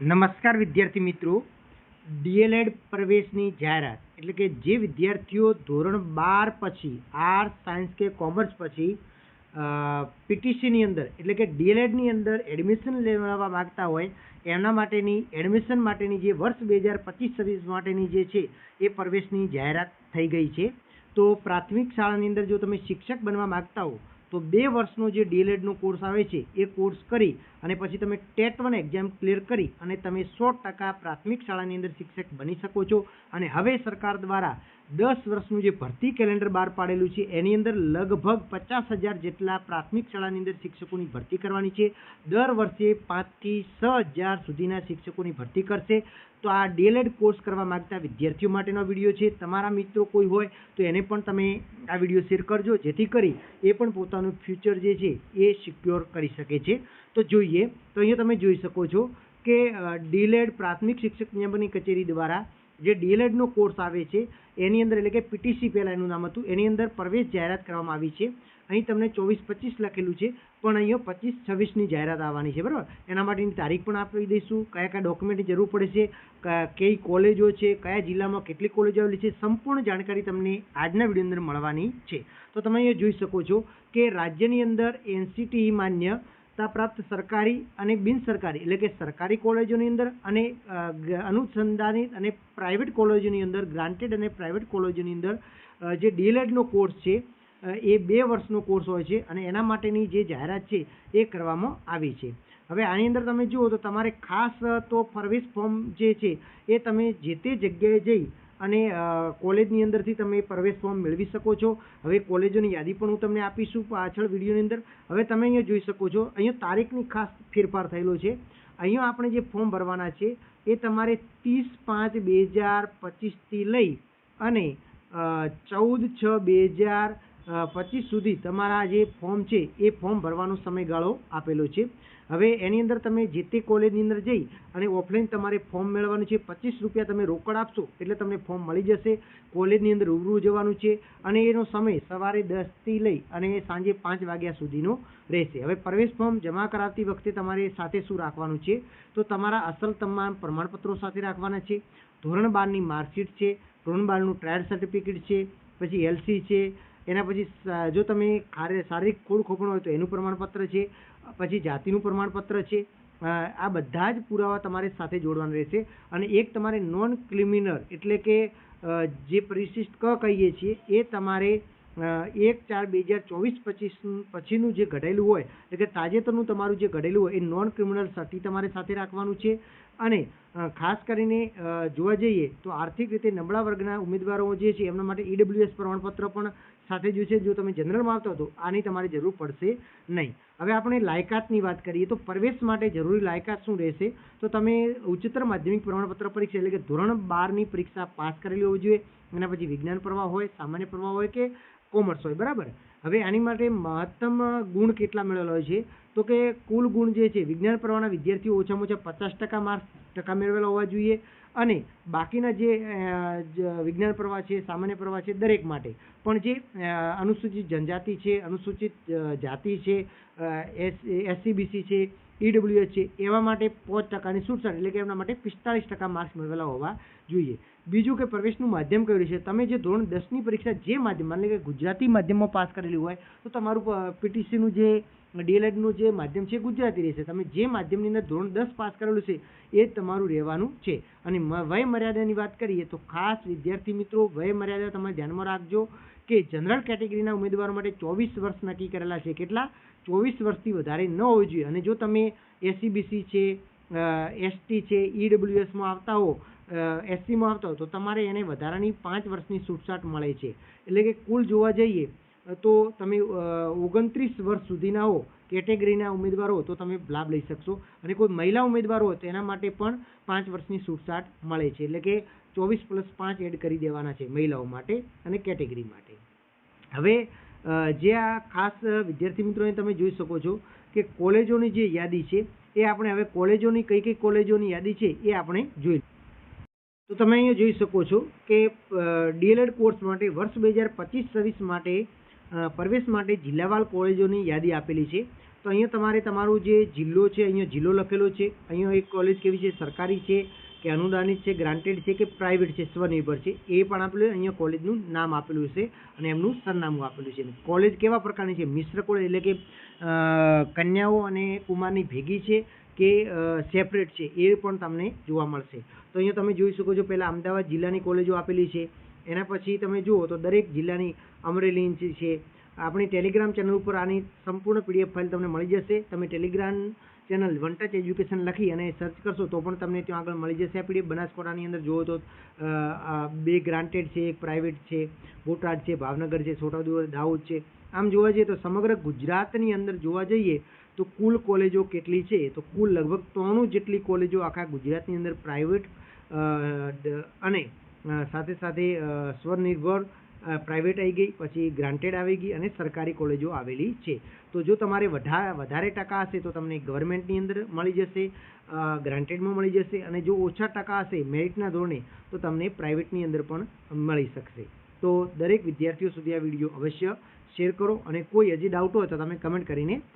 નમસ્કાર વિદ્યાર્થી મિત્રો. ડીએલએડ પ્રવેશની જાહેરાત, એટલે કે જે વિદ્યાર્થીઓ ધોરણ બાર પછી આર્ટ્સ સાયન્સ કે કોમર્સ પછી પીટીસીની અંદર, એટલે કે ડીએલએડની અંદર એડમિશન લેવા માગતા હોય એમના માટેની, એડમિશન માટેની જે વર્ષ બે હજાર પચીસ સર્વિસ માટેની જે છે, એ પ્રવેશની જાહેરાત થઈ ગઈ છે. તો પ્રાથમિક શાળાની અંદર જો તમે શિક્ષક બનવા માગતા હો તો બે વર્ષનો જે ડીએલએડનો કોર્સ આવે છે, એ કોર્સ કરી અને પછી તમે ટેટ વન એક્ઝામ ક્લિયર કરી અને તમે સો ટકા પ્રાથમિક શાળાની અંદર શિક્ષક બની શકો છો. અને હવે સરકાર દ્વારા દસ વર્ષનું જે ભરતી કેલેન્ડર બહાર પાડેલું છે, એની અંદર લગભગ પચાસ હજાર જેટલા પ્રાથમિક શાળાની અંદર શિક્ષકોની ભરતી કરવાની છે. દર વર્ષે પાંચથી છ હજાર સુધીના શિક્ષકોની ભરતી કરશે. તો આ ડીએલએડ કોર્સ કરવા માંગતા વિદ્યાર્થીઓ માટેનો વીડિયો છે. તમારા મિત્રો કોઈ હોય તો એને પણ તમે આ વીડિયો શેર કરજો, જેથી કરી એ પણ પોતાનું ફ્યુચર જે છે એ સિક્યોર કરી શકે છે. તો જોઈએ, તો અહીંયા તમે જોઈ શકો છો કે ડીલેડ પ્રાથમિક શિક્ષક નિયમનની કચેરી દ્વારા જે ડીએલએડનો કોર્સ આવે છે એની અંદર એટલે કે પીટીસી પહેલાં એનું નામ હતું. એની અંદર પ્રવેશ જાહેરાત કરવામાં આવી છે. અહીં તમને ચોવીસ પચીસ લખેલું છે, પણ અહીંયા પચીસ છવ્વીસની જાહેરાત આવવાની છે, બરાબર? એના માટેની તારીખ પણ આપી દઈશું. કયા કયા ડોક્યુમેન્ટની જરૂર પડે છે કઈ કોલેજો છે, કયા જિલ્લામાં કેટલી કોલેજો આવેલી છે, સંપૂર્ણ જાણકારી તમને આજના વીડિયો અંદર મળવાની છે. તો તમે અહીંયા જોઈ શકો છો કે રાજ્યની અંદર એનસીટી માન્યતા પ્રાપ્ત સરકારી અને બિન સરકારી એટલે કે સરકારી કોલેજોની અંદર અને અનુસંધાનિત અને પ્રાઇવેટ કોલેજોની અંદર, ગ્રાન્ટેડ અને પ્રાઇવેટ કોલેજોની અંદર જે ડીએલએડનો કોર્સ છે એ બે વર્ષનો કોર્સ હોય છે અને એના માટેની જે જાહેરાત છે એ કરવામાં આવી છે. હવે આની અંદર તમે જુઓ તો તમારે ખાસ તો પ્રવેશ ફોર્મ જે છે એ તમે જે તે જગ્યાએ જઈ અને કોલેજની અંદરથી તમે પ્રવેશ ફોર્મ મેળવી શકો છો. હવે કોલેજોની યાદી પણ હું તમને આપીશું પાછળ વિડીયોની અંદર. હવે તમે અહીંયા જોઈ શકો છો, અહીંયા તારીખની ખાસ ફેરફાર થયેલો છે. અહીંયા આપણે જે ફોર્મ ભરવાના છે, એ તમારે ત્રીસ પાંચ બે હજાર પચીસથી લઈ અને ચૌદ છ બે હજાર પચીસ સુધી તમારા જે ફોર્મ છે, એ ફોર્મ ભરવાનો સમયગાળો આપેલો છે. હવે એની અંદર તમે જે તે કોલેજની અંદર જઈ અને ઓફલાઈન તમારે ફોર્મ મેળવવાનું છે, પચીસ રૂપિયા તમે રોકડ આપશો એટલે તમને ફોર્મ મળી જશે. કોલેજની અંદર રૂબરૂ જવાનું છે અને એનો સમય સવારે દસથી લઈ અને સાંજે પાંચ વાગ્યા સુધીનો રહેશે. હવે પ્રવેશ ફોર્મ જમા કરાવતી વખતે તમારે સાથે શું રાખવાનું છે? તો તમારા અસલ તમામ પ્રમાણપત્રો સાથે રાખવાના છે. ધોરણ બારની માર્કશીટ છે, ધોરણ બારનું ટ્રાયલ સર્ટિફિકેટ છે, પછી એલસી છે એના પછી જો તમે શારીરિક ખોડ ખોપણ હોય તો એનું પ્રમાણપત્ર છે, પછી જાતિનું પ્રમાણપત્ર છે આ બધા જ પુરાવા તમારે સાથે જોડવાના રહેશે. અને એક તમારે નોન ક્રિમિનલ એટલે કે જે પરિશિષ્ટ ક કહીએ છીએ, એ તમારે એક ચાર બે હજાર ચોવીસ પચીસ પછીનું જે ઘડેલું હોય, એટલે કે તાજેતરનું તમારું જે ઘડેલું હોય, એ નોન ક્રિમિનલ સર્ટી તમારે સાથે રાખવાનું છે. અને ખાસ કરીને જોવા જઈએ તો આર્થિક રીતે નબળા વર્ગના ઉમેદવારો જે છે એમના માટે ઈડબ્લ્યુએસ પ્રમાણપત્ર પણ સાથે જોઈશે જો તમે જનરલમાં આવતા તો આની તમારે જરૂર પડશે નહીં. હવે આપણે લાયકાતની વાત કરીએ તો પ્રવેશ માટે જરૂરી લાયકાત શું રહેશે? તો તમે ઉચ્ચતર માધ્યમિક પ્રમાણપત્ર પરીક્ષા એટલે કે ધોરણ બારની પરીક્ષા પાસ કરેલી હોવી જોઈએ. એના પછી વિજ્ઞાન પ્રવાહ હોય, સામાન્ય પ્રવાહ હોય કે કોમર્સ હોય. બરાબર? હવે આની માટે મહત્તમ ગુણ કેટલા મેળવેલા હોય છે? તો કે કુલ ગુણ જે છે, વિજ્ઞાન પ્રવાહના વિદ્યાર્થીઓ ઓછામાં ઓછા પચાસ ટકા માર્ક્સ ટકા મેળવેલા હોવા જોઈએ અને બાકીના જે વિજ્ઞાન પ્રવાહ છે, સામાન્ય પ્રવાહ છે, દરેક માટે. પણ જે અનુસૂચિત જનજાતિ છે, અનુસૂચિત જાતિ છે એસ એસસીબીસી છે ઈડબ્લ્યુએસ છે, એવા માટે પાંચ ટકાની છૂટછાટ એટલે કે એમના માટે પિસ્તાળીસ ટકા માર્ક્સ મેળવેલા હોવા જોઈએ. બીજું કે પ્રવેશનું માધ્યમ કયું છે તમે જે ધોરણ દસની પરીક્ષા જે માધ્યમ, માની લો કે ગુજરાતી માધ્યમમાં પાસ કરેલી હોય, તો તમારું પીટીસીનું જે ડીએલએડનું જે માધ્યમ છે ગુજરાતી રહેશે. તમે જે માધ્યમની અંદર ધોરણ દસ પાસ કરેલું છે, એ તમારું રહેવાનું છે. અને વય મર્યાદાની વાત કરીએ તો ખાસ વિદ્યાર્થી મિત્રો વય મર્યાદા તમે ધ્યાનમાં રાખજો કે જનરલ કેટેગરીના ઉમેદવારો માટે ચોવીસ વર્ષ નક્કી કરેલા છે. કેટલા? ચોવીસ વર્ષથી વધારે ન હોવી જોઈએ. અને જો તમે એસસીબીસી છે એસટી છે ઈડબ્લ્યુએસમાં આવતા હો એસસીમાં આવતા હો, તો તમારે એને વધારાની પાંચ વર્ષની છૂટછાટ મળે છે. એટલે કે કુલ જોવા જઈએ તો તમે ઓગણત્રીસ વર્ષ સુધીના હો, કેટેગરીના ઉમેદવારો તો તમે લાભ લઈ શકશો. અને કોઈ મહિલા ઉમેદવારો તો એના માટે પણ પાંચ વર્ષની છૂટછાટ મળે છે. એટલે કે ચોવીસ પ્લસ પાંચ એડ કરી દેવાના છે મહિલાઓ માટે અને કેટેગરી માટે. હવે જે આ ખાસ વિદ્યાર્થી મિત્રોને તમે જોઈ શકો છો કે કોલેજોની જે યાદી છે, એ આપણે હવે કોલેજોની કઈ કઈ કોલેજોની યાદી છે, એ આપણે જોઈ તો તમે અહીંયા જોઈ શકો છો કે ડીએલએડ કોર્સ માટે વર્ષ બે હજાર પચીસ સર્વિસ માટે પ્રવેશ માટે જિલ્લાવાલ કોલેજોની યાદી આપેલી છે. તો અહીંયા તમારે તમારું જે જિલ્લો છે, અહીંયા જિલ્લો લખેલો છે. અહીંયા એક કોલેજ કેવી છે, સરકારી છે, કે અનુદાનિત છે, ગ્રાન્ટેડ છે, કે પ્રાઇવેટ છે, સ્વનિર્ભર છે. એ પણ આપેલું અહીંયા કોલેજનું નામ આપેલું છે અને એમનું સરનામું આપેલું છે. કોલેજ કેવા પ્રકારની છે? મિશ્ર કોલેજ એટલે કે કન્યાઓ અને કુમારની ભેગી છે કે સેપરેટ છે? એ પણ તમને જોવા મળશે. તો અહીંયા તમે જોઈ શકો છો, પહેલાં અમદાવાદ જિલ્લાની કોલેજો આપેલી છે. એના પછી તમે જુઓ તો દરેક જિલ્લાની અમરેલી છે. આપણી ટેલિગ્રામ ચેનલ ઉપર આની સંપૂર્ણ પીડીએફ ફાઇલ તમને મળી જશે. તમે Telegram channel one touch education લખી અને સર્ચ કરશો તો પણ તમને ત્યાં આગળ મળી જશે આ પીડીએફ બનાસકાંઠાની અંદર જુઓ તો બે ગ્રાન્ટેડ છે, એક પ્રાઇવેટ છે, બોટાદ છે, ભાવનગર છે, છોટાઉદેપુર, દાહોદ છે. આમ જોવા જઈએ તો સમગ્ર ગુજરાતની અંદર જોવા જઈએ તો કુલ કોલેજો કેટલી છે? તો કુલ લગભગ ત્રણું જેટલી કોલેજો આખા ગુજરાતની અંદર પ્રાઇવેટ અને સાથે સાથે સ્વનિર્ભર પ્રાઇવેટ આવી ગઈ, પછી ગ્રાન્ટેડ આવી ગઈ અને સરકારી કોલેજો આવેલી છે. તો જો તમારે વધારે ટકા હશે તો તમને ગવર્મેન્ટની અંદર મળી જશે ગ્રાન્ટેડમાં મળી જશે અને જો ઓછા ટકા હશે મેરિટના ધોરણે, તો તમને પ્રાઇવેટની અંદર પણ મળી શકશે. તો દરેક વિદ્યાર્થીઓ સુધી આ વીડિયો અવશ્ય શેર કરો અને કોઈ હજી ડાઉટ હોય તો તમે કમેન્ટ કરીને પૂછ